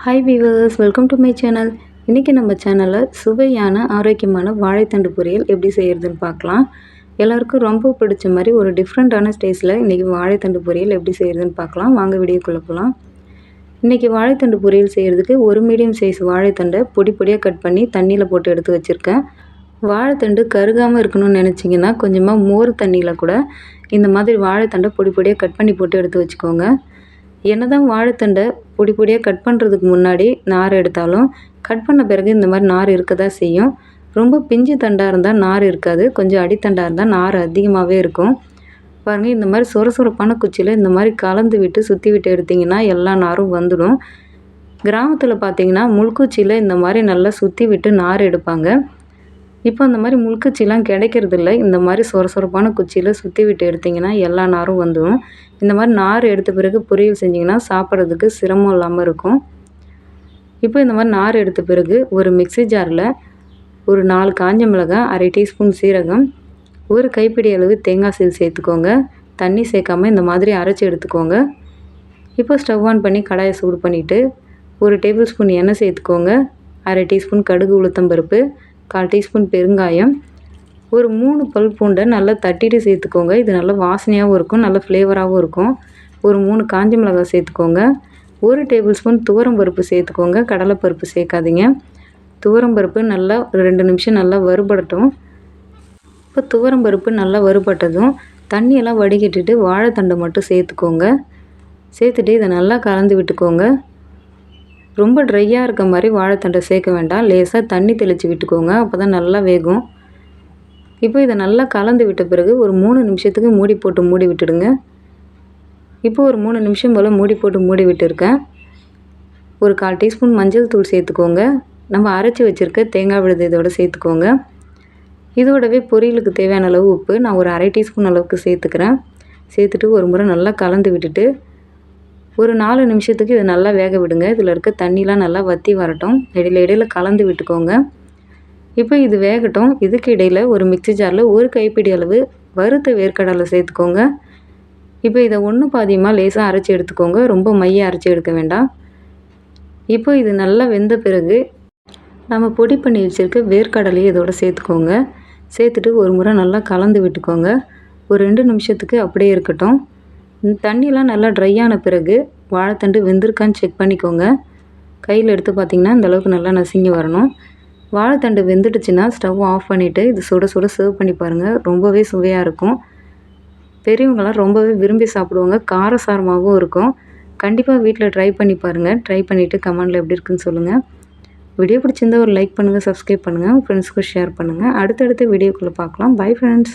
Hi viewers welcome to my channel இன்றைக்கி நம்ம சேனலில் சுவையான ஆரோக்கியமான வாழைத்தண்டு பொரியல் எப்படி செய்கிறதுன்னு பார்க்கலாம். எல்லாருக்கும் ரொம்ப பிடிச்ச மாதிரி ஒரு டிஃப்ரெண்ட்டான ஸ்டேஜில் இன்றைக்கி வாழைத்தண்டு பொரியல் எப்படி செய்கிறதுன்னு பார்க்கலாம். வாங்க வீடியோக்குள்ளே போகலாம் இன்றைக்கி வாழைத்தண்டு பொரியல் செய்கிறதுக்கு ஒரு மீடியம் சைஸ் வாழைத்தண்டை பொடி பொடியாக கட் பண்ணி தண்ணியில் போட்டு எடுத்து வச்சுருக்கேன். வாழைத்தண்டு கருகாமல் இருக்கணும்னு நினச்சிங்கன்னா கொஞ்சமாக மோர் தண்ணியில் கூட இந்த மாதிரி வாழைத்தண்டை பொடி பொடியாக கட் பண்ணி போட்டு எடுத்து வச்சுக்கோங்க. என்ன தான் வாழைத்தண்டை பொடி பொடியாக கட் பண்ணுறதுக்கு முன்னாடி நார் எடுத்தாலும் கட் பண்ண பிறகு இந்த மாதிரி நார் இருக்க தான் செய்யும். ரொம்ப பிஞ்சு தண்டாக இருந்தால் நார் இருக்காது. கொஞ்சம் அடித்தண்டாக இருந்தால் நார் அதிகமாகவே இருக்கும். பாருங்கள் இந்த மாதிரி சொர சொரப்பான குச்சியில் இந்த மாதிரி கலந்து விட்டு சுற்றி விட்டு எடுத்திங்கன்னா எல்லா நாரும் வந்துடும். கிராமத்தில் பார்த்தீங்கன்னா முள்குச்சியில் இந்த மாதிரி நல்லா சுற்றி விட்டு நார் எடுப்பாங்க. இப்போ அந்த மாதிரி முள்குச்சிலாம் கிடைக்கிறதில்ல. இந்த மாதிரி சொர சொரப்பான குச்சியில் சுற்றி விட்டு எடுத்திங்கன்னா எல்லா நாரும் வந்துடும் இந்த மாதிரி நார் எடுத்த பிறகு பொரியல் செஞ்சிங்கன்னா சாப்பிட்றதுக்கு சிரமம் இல்லாமல் இருக்கும். இப்போ இந்த மாதிரி நார் எடுத்த பிறகு ஒரு மிக்சி ஜாரில் ஒரு நாலு காஞ்ச மிளகாய் அரை டீஸ்பூன் சீரகம் ஒரு கைப்பிடி அளவு தேங்காய் சீல் சேர்த்துக்கோங்க. தண்ணி சேர்க்காமல் இந்த மாதிரி அரைச்சி எடுத்துக்கோங்க. இப்போ ஸ்டவ் ஆன் பண்ணி கடாயை சூடு பண்ணிவிட்டு ஒரு டேபிள் ஸ்பூன் எண்ணெய் சேர்த்துக்கோங்க. அரை டீஸ்பூன் கடுகு உளுத்தம்பருப்பு கால் டீஸ்பூன் பெருங்காயம். ஒரு மூணு பல் பூண்டை நல்லா தட்டிட்டு சேர்த்துக்கோங்க. இது நல்லா வாசனையாகவும் இருக்கும் நல்ல ஃப்ளேவராகவும் இருக்கும். ஒரு மூணு காஞ்ச மிளகாய் சேர்த்துக்கோங்க. ஒரு டேபிள் ஸ்பூன் துவரம் பருப்பு சேர்த்துக்கோங்க. கடலைப்பருப்பு சேர்க்காதீங்க. துவரம் பருப்பு நல்லா ஒரு ரெண்டு நிமிஷம் நல்லா வறுபடட்டும். இப்போ துவரம் பருப்பு நல்லா வறுபட்டதும் தண்ணியெல்லாம் வடிகட்டிட்டு வாழைத்தண்டை மட்டும் சேர்த்துக்கோங்க. சேர்த்துட்டு இதை நல்லா கலந்து விட்டுக்கோங்க. ரொம்ப ட்ரையாக இருக்க மாதிரி வாழைத்தண்டை சேர்க்க வேண்டாம். லேசாக தண்ணி தெளித்து விட்டுக்கோங்க. அப்போ தான் நல்லா வேகும். இப்போ இதை நல்லா கலந்து விட்ட பிறகு ஒரு மூணு நிமிஷத்துக்கு மூடி போட்டு மூடி விட்டுடுங்க. இப்போ ஒரு மூணு நிமிஷம் போல் மூடி போட்டு மூடி விட்டுருக்கேன். ஒரு கால் டீஸ்பூன் மஞ்சள் தூள் சேர்த்துக்கோங்க. நம்ம அரைச்சி வச்சுருக்க தேங்காய் விழுது இதோட சேர்த்துக்கோங்க. இதோடவே பொரியலுக்கு தேவையான அளவு உப்பு. நான் ஒரு அரை டீஸ்பூன் அளவுக்கு சேர்த்துக்கிறேன். சேர்த்துட்டு ஒரு முறை நல்லா கலந்து விட்டுட்டு ஒரு நாலு நிமிஷத்துக்கு இதை நல்லா வேக விடுங்க. இதில் இருக்க தண்ணிலாம் நல்லா வற்றி வரட்டும். இடையில இடையில கலந்து விட்டுக்கோங்க. இப்போ இது வேகட்டும். இதுக்கு இடையில் ஒரு மிக்சி ஜாரில் ஒரு கைப்பிடி அளவு வறுத்த வேர்க்கடலை சேர்த்துக்கோங்க. இப்போ இதை ஒன்று பாதியமாக லேசாக அரைச்சி எடுத்துக்கோங்க. ரொம்ப மைய அரைச்சி எடுக்க வேண்டாம். இப்போ இது நல்லா வெந்த பிறகு நம்ம பொடி பண்ணி வச்சுருக்க வேர்க்கடலையை இதோட சேர்த்துக்கோங்க. சேர்த்துட்டு ஒரு முறை நல்லா கலந்து விட்டுக்கோங்க. ஒரு ரெண்டு நிமிஷத்துக்கு அப்படியே இருக்கட்டும். தண்ணியெலாம் நல்லா ட்ரை ஆன பிறகு வாழைத்தண்டு வெந்திருக்கான்னு செக் பண்ணிக்கோங்க. கையில் எடுத்து பார்த்திங்கன்னா இந்தளவுக்கு நல்லா நசுங்கி வரணும். வாழைத்தண்டு வெந்துடுச்சுன்னா ஸ்டவ் ஆஃப் பண்ணிவிட்டு இது சுட சுட சர்வ் பண்ணி பாருங்கள் ரொம்பவே சுவையாக இருக்கும். பெரியவங்களாம் ரொம்பவே விரும்பி சாப்பிடுவாங்க. காரசாரமாகவும் இருக்கும். கண்டிப்பாக வீட்டில் ட்ரை பண்ணி பாருங்கள் ட்ரை பண்ணிவிட்டு கமெண்டில் எப்படி இருக்குன்னு சொல்லுங்கள் வீடியோ பிடிச்சிருந்தா ஒரு லைக் பண்ணுங்கள் சப்ஸ்கிரைப் பண்ணுங்கள் உங்கள் ஃப்ரெண்ட்ஸ்க்கு ஷேர் பண்ணுங்கள் அடுத்தடுத்த வீடியோக்குள்ளே பார்க்கலாம். Bye friends